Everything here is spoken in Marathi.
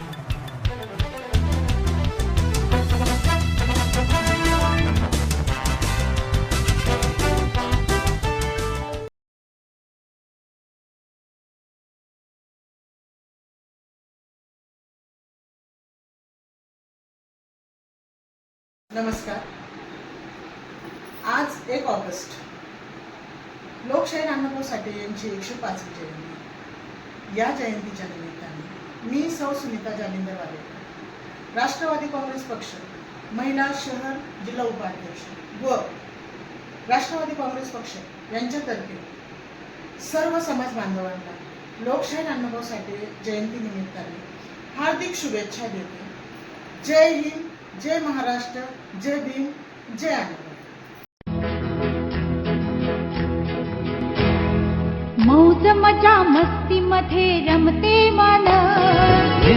नमस्कार. आज एक ऑगस्ट. लोकशाहीर अण्णाभाऊ साठे यांची एकशे पाचवी जयंती. या जयंतीच्या निमित्ताने मी सौ सुनीता जालिंदरवाले राष्ट्रवादी काँग्रेस पक्ष महिला शहर जिल्हा उपाध्यक्ष. व राष्ट्रवादी काँग्रेस पक्ष यांच्यातर्फे सर्व समाज बांधवांना लोकशाहीर अण्णाभाऊ साठे जयंती निमित्ताने हार्दिक शुभेच्छा देते. जय हिंद जय महाराष्ट्र जय भीम जय अण्णाभाऊ मौज मजा मस्ती मध्ये रमते